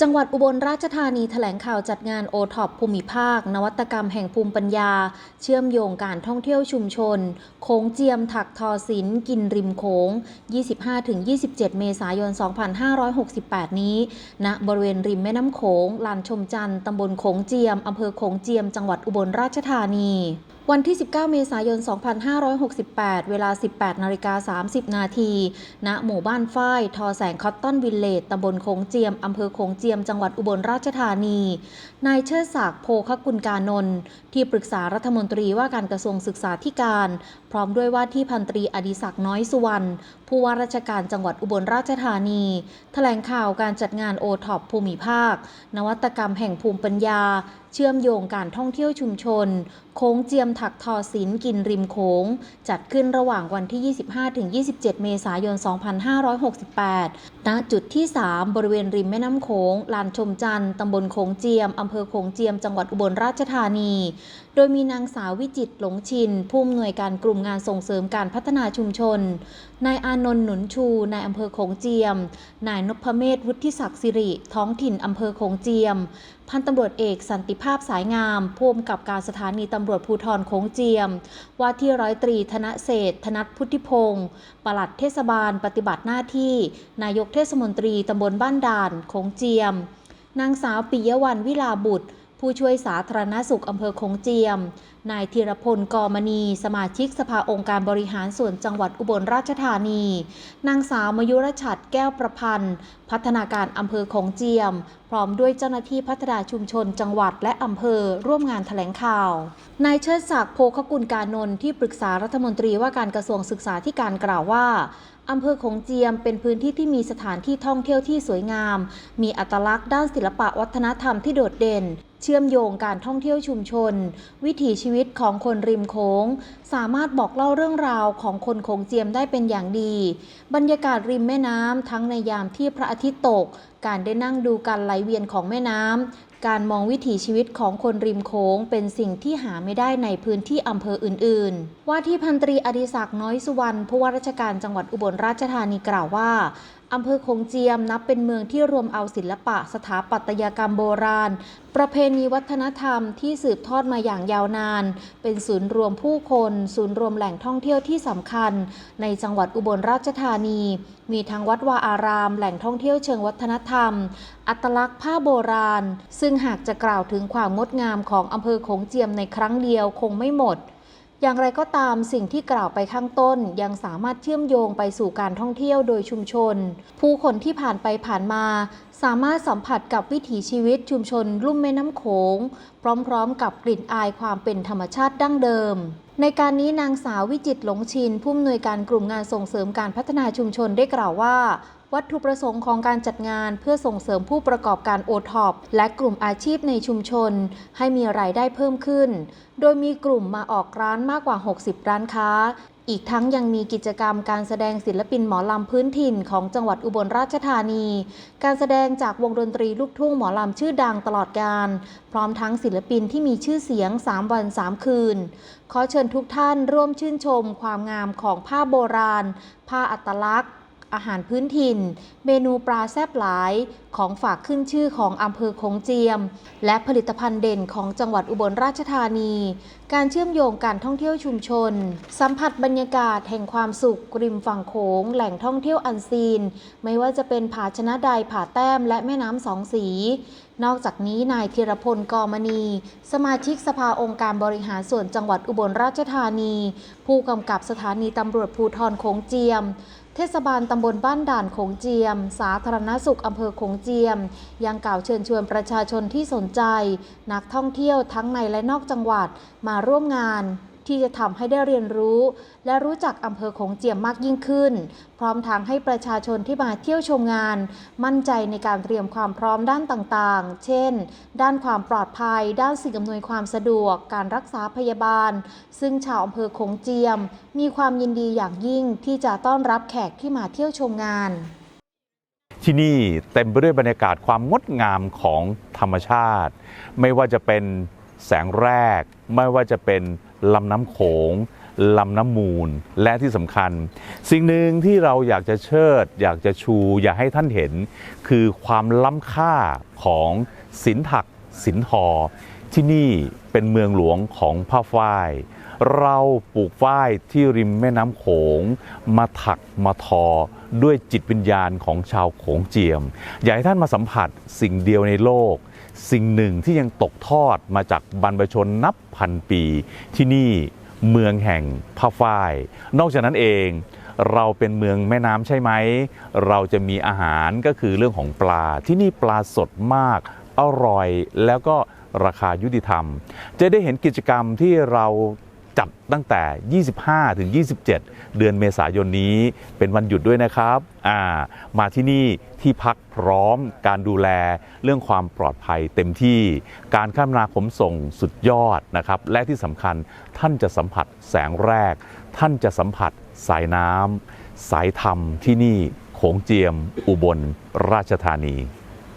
จังหวัดอุบลราชธานีแถลงข่าวจัดงานโอท็อปภูมิภาค นวัตกรรมแห่งภูมิปัญญา เชื่อมโยงการท่องเที่ยวชุมชน โค้งเจียมถักทอศิลป์กินริมโค้ง 25-27 เมษายน 2568 นี้ณบริเวณริมแม่น้ำโขงลานชมจันทร์ตำบลโขงเจียมอำเภอโขงเจียม จังหวัดอุบลราชธานีวันที่ 19 เมษายน 2568 เวลา 18 นาฬิกา 30 นาที ณ หมู่บ้านฝ้าย ทอแสงคอตตอนวิลเลจตำบลโขงเจียม อำเภอโขงเจียม จังหวัดอุบลราชธานี นายเชิดศักดิ์ โพคกุลกานนท์ ที่ปรึกษารัฐมนตรีว่าการกระทรวงศึกษาธิการ พร้อมด้วยว่าที่พันตรีอดิศักดิ์น้อยสุวรรณ ผู้ว่าราชการจังหวัดอุบลราชธานี แถลงข่าวการจัดงานโอท็อปภูมิภาค นวัตกรรมแห่งภูมิปัญญา เชื่อมโยงการท่องเที่ยวชุมชน โค้งเจียมถักทอศิลกินริมโค้ง จัดขึ้นระหว่างวันที่ 25-27 เมษายน 2568 ณ จุดที่ 3 บริเวณริมแม่น้ำโขง ลานชมจันทร์ตำบลโขงเจียมอำเภอโขงเจียม จังหวัดอุบลราชธานี โดยมีนางสาววิจิตหลงชิน ผู้อำนวยการกลุ่มงานส่งเสริมการพัฒนาชุมชน นายอานนท์หนุนชู นายอำเภอโขงเจียม นายนพเมธวุฒิศักดิ์สิริ ท้องถิ่นอำเภอโขงเจียม พันตำรวจเอกสันติภาพสายงามผู้กำกับการสถานีตำรวจภูธรโขงเจียม ว่าที่ร้อยตรีธนเศรษฐธนัทพุทธิพงศ์ปลัดเทศบาลปฏิบัติหน้าที่ นายกเทศมนตรีตำบลบ้านด่านโขงเจียม นางสาวปิยวันวิลาบุตร ผู้ช่วยสาธารณสุขอำเภอโขงเจียม นายธีรพลกอมณี สมาชิกสภาองค์การบริหารส่วนจังหวัดอุบลราชธานี นางสาวมยุรชัดแก้วประพันธ์ พัฒนาการอำเภอโขงเจียม พร้อมด้วยเจ้าหน้าที่พัฒนาชุมชนจังหวัดและอำเภอร่วมงานแถลงข่าว นายเชิดศักดิ์โพคกุลการนนท์ที่ปรึกษารัฐมนตรีว่าการกระทรวงศึกษาธิการกล่าวว่าอำเภอโขงเจียมเป็นพื้นที่ที่มีสถานที่ท่องเที่ยวที่สวยงาม มีอัตลักษณ์ด้านศิลปะวัฒนธรรมที่โดดเด่น เชื่อมโยงการท่องเที่ยวชุมชน วิถีชีวิตของคนริมโขงสามารถบอกเล่าเรื่องราวของคนโขงเจียมได้เป็นอย่างดี บรรยากาศริมแม่น้ำทั้งในยามที่พระอาทิตย์ตก การได้นั่งดูการไหลเวียนของแม่น้ำ การมองวิถีชีวิตของคนริมโขงเป็นสิ่งที่หาไม่ได้ในพื้นที่อำเภออื่น ๆ ว่าที่พันตรีอดิศักดิ์น้อยสุวรรณผู้ว่าราชการจังหวัดอุบลราชธานีกล่าวว่าอำเภอโขงเจียมนับเป็นเมืองที่รวมเอาศิลปะสถาปัตยกรรมโบราณ ประเพณีวัฒนธรรมที่สืบทอดมาอย่างยาวนาน เป็นศูนย์รวมผู้คน ศูนย์รวมแหล่งท่องเที่ยวที่สำคัญ ในจังหวัดอุบลราชธานี มีทั้งวัดวาอาราม แหล่งท่องเที่ยวเชิงวัฒนธรรม อัตลักษณ์ผ้าโบราณซึ่งหากจะกล่าวถึงความงดงามของอำเภอโขงเจียมในครั้งเดียวคงไม่หมด อย่างไรก็ตามสิ่งที่กล่าวไปข้างต้นยังสามารถเชื่อมโยงไปสู่การท่องเที่ยวโดยชุมชน ผู้คนที่ผ่านไปผ่านมา สามารถสัมผัสกับวิถีชีวิตชุมชนลุ่มแม่น้ำโขง พร้อมๆ กับกลิ่นอายความเป็นธรรมชาติดั้งเดิมในการนี้นางสาววิจิตหลงชินผู้อำนวยการกลุ่มงานส่งเสริมการพัฒนาชุมชนได้กล่าวว่า วัตถุประสงค์ของการจัดงานเพื่อส่งเสริมผู้ประกอบการโอท็อปและกลุ่มอาชีพในชุมชน ให้มีรายได้เพิ่มขึ้น โดยมีกลุ่มมาออกร้านมากกว่า 60 ร้านค้า อีกทั้งยังมีกิจกรรมการแสดงศิลปินหมอลำพื้นถิ่นของจังหวัดอุบลราชธานี การแสดงจากวงดนตรีลูกทุ่งหมอลำชื่อดังตลอดการ พร้อมทั้งศิลปินที่มีชื่อเสียง 3 วัน 3 คืน ขอเชิญทุกท่านร่วมชื่นชมความงามของผ้าโบราณ ผ้าอัตลักษณ์ อาหารพื้นถิ่น เมนูปลาแซบหลาย ของฝากขึ้นชื่อของอำเภอโขงเจียม และผลิตภัณฑ์เด่นของจังหวัดอุบลราชธานี การเชื่อมโยงการท่องเที่ยวชุมชน สัมผัสบรรยากาศแห่งความสุขริมฝั่งโขงแหล่งท่องเที่ยวอันซีน ไม่ว่าจะเป็นผาชนะใดผาแต้มและแม่น้ำสองสี นอกจากนี้นายธีรพลกอมณี สมาชิกสภาองค์การบริหารส่วนจังหวัดอุบลราชธานี ผู้กำกับสถานีตำรวจภูธรโขงเจียม เทศบาลตำบลบ้านด่านโขงเจียม สาธารณสุขอำเภอโขงเจียม ยังกล่าวเชิญชวนประชาชนที่สนใจ นักท่องเที่ยวทั้งในและนอกจังหวัดมาร่วมงาน ที่จะทำให้ได้เรียนรู้ และรู้จักอำเภอโขงเจียมมากยิ่งขึ้น พร้อมทั้งให้ประชาชนที่มาเที่ยวชมงาน มั่นใจในการเตรียมความพร้อมด้านต่างๆ เช่น ด้านความปลอดภัย ด้านสิ่งอำนวยความสะดวก การรักษาพยาบาล ซึ่งชาวอำเภอโขงเจียม มีความยินดีอย่างยิ่งที่จะต้อนรับแขกที่มาเที่ยวชมงานที่นี่เต็มไปด้วยบรรยากาศความงดงามของธรรมชาติ ไม่ว่าจะเป็นแสงแรก ไม่ว่าจะเป็น ลำน้ำโขงลำน้ำมูลและที่สำคัญ สิ่งหนึ่งที่เราอยากจะเชิด อยากจะชู อยากให้ท่านเห็น คือความล้ำค่าของศิลถักศิลทอ ที่นี่เป็นเมืองหลวงของผ้าฝ้ายเราปลูกฝ้ายที่ริมแม่น้ำโขง มาถักมาทอ ด้วยจิตวิญญาณของชาวโขงเจียม อยากให้ท่านมาสัมผัสสิ่งเดียวในโลก สิ่งหนึ่งที่ยังตกทอดมาจากบรรพชนนับพันปี ที่นี่เมืองแห่งผ้าฝ้าย นอกจากนั้นเองเราเป็นเมืองแม่น้ำใช่ไหม เราจะมีอาหารก็คือเรื่องของปลาที่นี่ปลาสดมาก อร่อยแล้วก็ราคายุติธรรม จะได้เห็นกิจกรรมที่เรา จัดตั้งแต่ 25 ถึง 27 เดือนเมษายนนี้เป็นวันหยุดด้วยนะครับอ่ามาที่นี่ที่พักพร้อมการดูแลเรื่องความปลอดภัยเต็มที่การคมนาขนส่งสุดยอดนะครับ และที่สำคัญท่านจะสัมผัสแสงแรก ท่านจะสัมผัสสายน้ำสายธรรมที่นี่โขงเจียม อุบลราชธานี